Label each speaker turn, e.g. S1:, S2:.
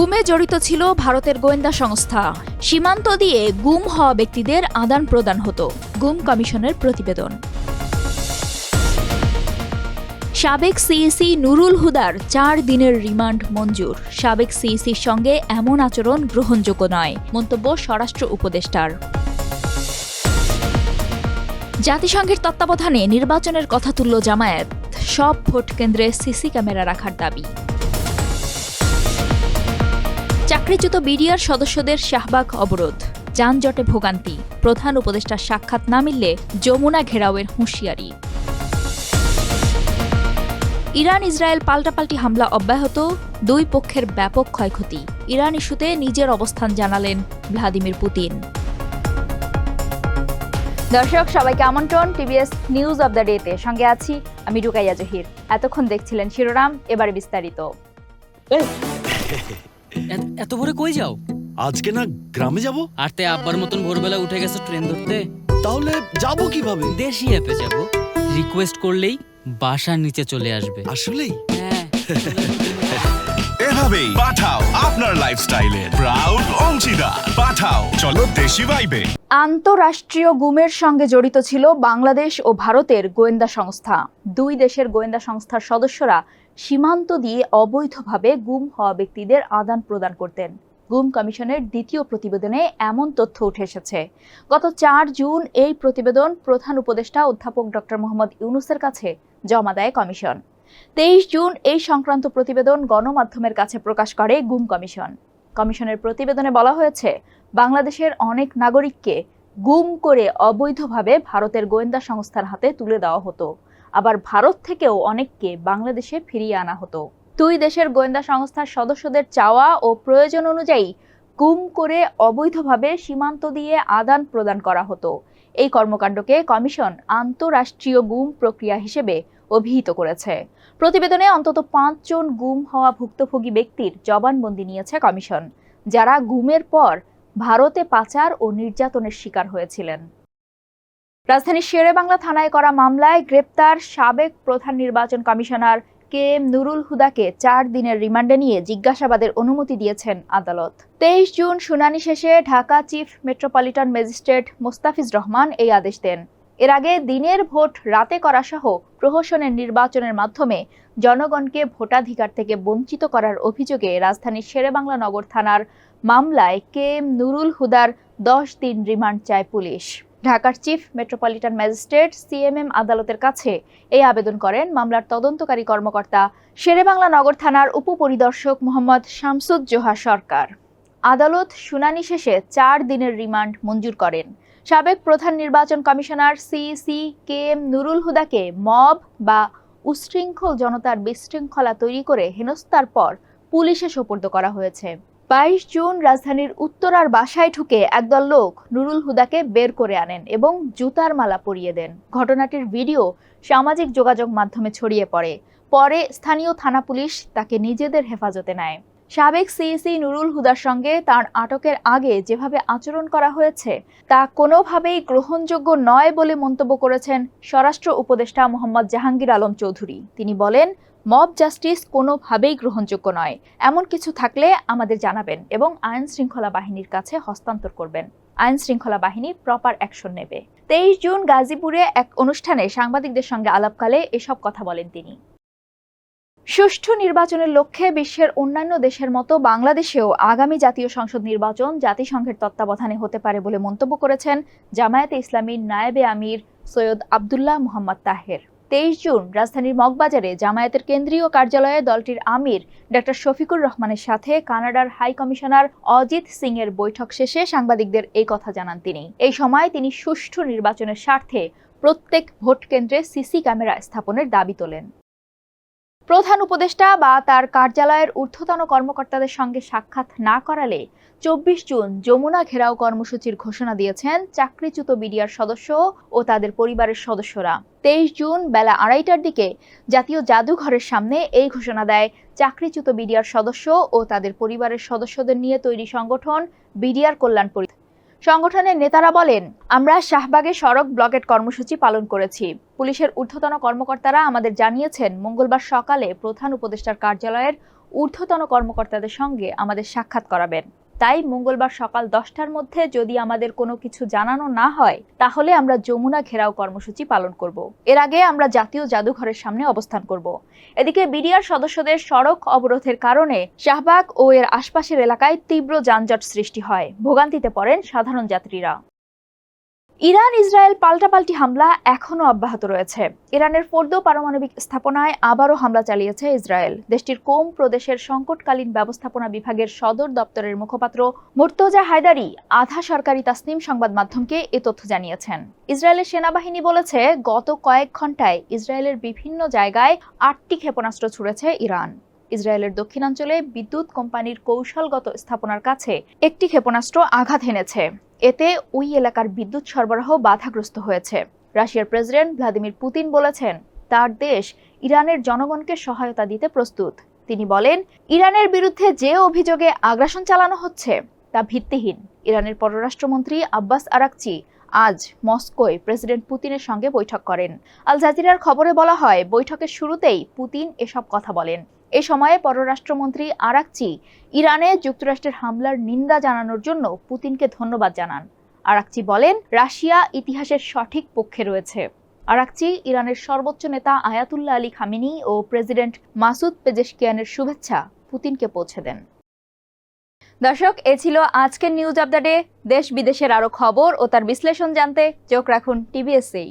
S1: গুমে জড়িত ছিল ভারতের গোয়েন্দা সংস্থা। সীমান্ত দিয়ে গুম হওয়া ব্যক্তিদের আদান প্রদান হতো, গুম কমিশনের প্রতিবেদন। সাবেক সিইসি নুরুল হুদার চার দিনের রিমান্ড মঞ্জুর। সাবেক সিইসির সঙ্গে এমন আচরণ গ্রহণযোগ্য নয়, মন্তব্য স্বরাষ্ট্র উপদেষ্টার। জাতিসংঘের তত্ত্বাবধানে নির্বাচনের কথা তুলল জামায়াত, সব ভোট কেন্দ্রে সিসি ক্যামেরা রাখার দাবি। চাকরিচ্যুত বিডিআর সদস্যদের শাহবাগ অবরোধ, যানজটে ভোগান্তি। প্রধান উপদেষ্টার সাক্ষাৎ না মিললে যমুনা ঘেরাওয়ের হুঁশিয়ারি। ইরান ইসরায়েল পাল্টাপাল্টি হামলা অব্যাহত, দুই পক্ষের ব্যাপক ক্ষয়ক্ষতি। ইরান ইস্যুতে নিজের অবস্থান জানালেন ভ্লাদিমির পুতিন। দর্শক, সবাইকে আমন্ত্রণ টিভিএস নিউজ অব দ্য ডেতে। সঙ্গে আছি আমি রুকাইয়া জহির। এতক্ষণ দেখছিলেন শিরোনাম, এবারে বিস্তারিত।
S2: এত- এত ভোরে কই যাও?
S3: আজকে না গ্রামে যাব?
S2: আর তে আব্বার মতন ভোরবেলা উঠে গেছো ট্রেন ধরতে?
S3: তাহলে যাব কীভাবে?
S2: দেশি অ্যাপে যাব। রিকোয়েস্ট করলেই বাসার নিচে চলে আসবে।
S3: আসলেই?
S2: হ্যাঁ।
S4: এভাবেই পাঠাও আপনার লাইফস্টাইলে প্রাউড অংশীদার। পাঠাও চলো দেশি ভাইবে
S1: আন্তরাষ্ট্রীয় গুমের সঙ্গে জড়িত ছিল বাংলাদেশ ও ভারতের গোয়েন্দা সংস্থা। দুই দেশের গোয়েন্দা সংস্থার সদস্যরা সীমান্ত দিয়ে অবৈধভাবে গুম হওয়া ব্যক্তিদের আদান প্রদান করতেন। গুম কমিশনের দ্বিতীয় প্রতিবেদনে এমন তথ্য উঠে এসেছে। গত চার জুন এই প্রতিবেদন প্রধান উপদেষ্টা অধ্যাপক ডক্টর মোহাম্মদ ইউনুসের কাছে জমা দেয় কমিশন। তেইশ জুন এই সংক্রান্ত প্রতিবেদন গণমাধ্যমের কাছে প্রকাশ করে গুম কমিশন। কমিশনের প্রতিবেদনে বলা হয়েছে, বাংলাদেশের অনেক নাগরিককে গুম করে অবৈধভাবে ভারতের গোয়েন্দা সংস্থার হাতে তুলে দেওয়া হতো। আবার ভারত থেকেও অনেককে বাংলাদেশে ফিরিয়ে আনা হতো। দুই দেশের গোয়েন্দা সংস্থার সদস্যদের চাওয়া ও প্রয়োজন অনুযায়ী গুম করে অবৈধভাবে সীমান্ত দিয়ে আদান প্রদান করা হতো। এই কর্মকাণ্ডকে কমিশন আন্তরাষ্ট্রীয় গুম প্রক্রিয়া হিসেবে অভিহিত করেছে। প্রতিবেদনে অন্তত পাঁচজন গুম হওয়া ভুক্তভোগী ব্যক্তির জবানবন্দি নিয়েছে কমিশন, যারা গুমের পর ভারতে পাচার ও নির্যাতনের শিকার হয়েছিলেন। রাজধানীর শেরেবাংলা থানায় করা মামলায় গ্রেপ্তার সাবেক প্রধান নির্বাচন কমিশনার কে এম নুরুল হুদাকে চার দিনের রিমান্ডে নিয়ে জিজ্ঞাসাবাদের অনুমতি দিয়েছেন আদালত। তেইশ জুন শুনানি শেষে Dhaka chief metropolitan magistrate Mostafiz Rahman এই আদেশ দেন। এর আগে দিনের ভোট রাতে করা সহ প্রহসনের নির্বাচনের মাধ্যমে জনগণকে ভোটাধিকার থেকে বঞ্চিত করার অভিযোগে রাজধানীর শেরেবাংলা নগর থানার মামলায় কে এম নুরুল হুদার দশ দিন রিমান্ড চায় পুলিশ। ঢাকার চিফ মেট্রোপলিটন ম্যাজিস্ট্রেট সিএমএম আদালতের কাছে এই আবেদন করেন মামলার তদন্তকারী কর্মকর্তা শেরেবাংলা নগর থানার উপপরিদর্শক মোহাম্মদ শামসুদ জোহা সরকার। আদালত শুনানি শেষে চার দিনের রিমান্ড মঞ্জুর করেন। সাবেক প্রধান নির্বাচন commissioner CC K M Nurul হুদাকে mob বা উশৃঙ্খল জনতার বিশৃঙ্খলা তৈরি করে হেনস্থার পর পুলিশে সোপর্দ করা হয়েছে। বাইশ জুন রাজধানীর উত্তরার বাসায় ঢুকে একদল লোক নুরুল হুদাকে বের করে আনেন এবং জুতার মালা পরিয়ে দেন। ঘটনাটির ভিডিও সামাজিক যোগাযোগ মাধ্যমে ছড়িয়ে পড়ে। পরে স্থানীয় থানা পুলিশ তাকে নিজেদের হেফাজতে নেয়। সাবেক সিইসি নুরুল হুদার সঙ্গে তার আটকের আগে যেভাবে আচরণ করা হয়েছে, তা কোনোভাবেই গ্রহণযোগ্য নয় বলে মন্তব্য করেছেন স্বরাষ্ট্র উপদেষ্টা মোহাম্মদ জাহাঙ্গীর আলম চৌধুরী। তিনি বলেন মব জাস্টিস কোনোভাবেই গ্রহণযোগ্য নয়। এমন কিছু থাকলে আমাদের জানাবেন এবং আইন শৃঙ্খলা বাহিনীর কাছে হস্তান্তর করবেন। আইন শৃঙ্খলা বাহিনী প্রপার অ্যাকশন নেবে। তেইশ জুন গাজীপুরে এক অনুষ্ঠানে সাংবাদিকদের সঙ্গে আলাপকালে এসব কথা বলেন তিনি। সুষ্ঠু নির্বাচনের লক্ষ্যে বিশ্বের অন্যান্য দেশের মতো বাংলাদেশেও আগামী জাতীয় সংসদ নির্বাচন জাতিসংঘের তত্ত্বাবধানে হতে পারে বলে মন্তব্য করেছেন জামায়াতে ইসলামীর নায়েবে আমির সৈয়দ আবদুল্লাহ মোহাম্মদ তাহের। তেইশ জুন রাজধানীর মগবাজারে জামায়াতের কেন্দ্রীয় কার্যালয়ে দলটির আমির ডক্টর শফিকুর রহমানের সাথে কানাডার হাই কমিশনার অজিত সিং এর বৈঠক শেষে সাংবাদিকদের এই কথা জানান তিনি। এই সময় তিনি সুষ্ঠু নির্বাচনের স্বার্থে প্রত্যেক ভোট কেন্দ্রে সিসি ক্যামেরা স্থাপনের দাবি তোলেন। প্রধান উপদেষ্টা বা তার কার্যালয়ের ঊর্ধ্বতন কর্মকর্তাদের সঙ্গে সাক্ষাৎ না করালে চব্বিশ জুন যমুনা ঘেরাও কর্মসূচির ঘোষণা দিয়েছেন চাকরিচ্যুত বিডিআর সদস্য ও তাদের পরিবারের সদস্যরা। তেইশ জুন বেলা আড়াইটার দিকে জাতীয় জাদুঘরের সামনে এই ঘোষণা দেয় চাকরিচ্যুত বিডিআর সদস্য ও তাদের পরিবারের সদস্যদের নিয়ে তৈরি সংগঠন বিডিআর কল্যাণ পরিষদ সংগঠনের নেতারা বলেন, আমরা শাহবাগে সড়ক ব্লকেট কর্মসূচি পালন করেছি। পুলিশের ঊর্ধ্বতন কর্মকর্তারা আমাদের জানিয়েছেন, মঙ্গলবার সকালে প্রধান উপদেষ্টার কার্যালয়ের ঊর্ধ্বতন কর্মকর্তাদের সঙ্গে আমাদের সাক্ষাৎ করাবেন। তাই মঙ্গলবার সকাল দশটার মধ্যে যদি আমাদের কোনো কিছু জানানো না হয়, তাহলে আমরা যমুনা ঘেরাও কর্মসূচি পালন করব। এর আগে আমরা জাতীয় জাদুঘরের সামনে অবস্থান করব। এদিকে বিডিআর সদস্যদের সড়ক অবরোধের কারণে শাহবাগ ও এর আশপাশের এলাকায় তীব্র যানজট সৃষ্টি হয়। ভোগান্তিতে পড়েন সাধারণ যাত্রীরা। ইরান ইসরায়েল পাল্টাপাল্টি হামলা এখনও অব্যাহত রয়েছে। ইরানের ফোর্দো পারমাণবিক স্থাপনায় আবারও হামলা চালিয়েছে ইসরায়েল। দেশটির কোম প্রদেশের সংকটকালীন ব্যবস্থাপনা বিভাগের সদর দপ্তরের মুখপাত্র মুর্তজা হায়দারি আধা সরকারি তাসনিম সংবাদ মাধ্যমকে এ তথ্য জানিয়েছেন। ইসরায়েলের সেনাবাহিনী বলেছে, গত কয়েক ঘন্টায় ইসরায়েলের বিভিন্ন জায়গায় আটটি ক্ষেপণাস্ত্র ছুড়েছে ইরান। ইসরায়েলের দক্ষিণাঞ্চলে বিদ্যুৎ কোম্পানির কৌশলগত স্থাপনার কাছে একটি ক্ষেপণাস্ত্র আঘাত হেনেছে এতে ওই এলাকার বিদ্যুৎ সরবরাহ বাধাগ্রস্ত হয়েছে। রাশিয়ার প্রেসিডেন্ট ভ্লাদিমির পুতিন বলেছেন, তার দেশ ইরানের জনগণকে সহায়তা দিতে প্রস্তুত। তিনি বলেন, ইরানের বিরুদ্ধে যে অভিযোগে আগ্রাসন চালানো হচ্ছে, তা ভিত্তিহীন। ইরানের পররাষ্ট্রমন্ত্রী আব্বাস আরাকচি আজ মস্কোয় প্রেসিডেন্ট পুতিনের সঙ্গে বৈঠক করেন। আল জাজিরার খবরে বলা হয়, বৈঠকের শুরুতেই পুতিন এসব কথা বলেন। এ সময়ে পররাষ্ট্রমন্ত্রী আরাকচি ইরানে যুক্তরাষ্ট্রের হামলার নিন্দা জানানোর জন্য পুতিনকে ধন্যবাদ জানান। আরাকচি বলেন, রাশিয়া ইতিহাসের সঠিক পক্ষে রয়েছে। আরাকচি ইরানের সর্বোচ্চ নেতা আয়াতুল্লাহ আলী খামিনি ও প্রেসিডেন্ট মাসুদ পেজেশকিয়ানের শুভেচ্ছা পুতিনকে পৌঁছে দেন। দর্শক, এ ছিল আজকের নিউজ ডে দেশ বিদেশের আরও খবর ও তার বিশ্লেষণ জানতে চোখ রাখুন টিভিএসএই।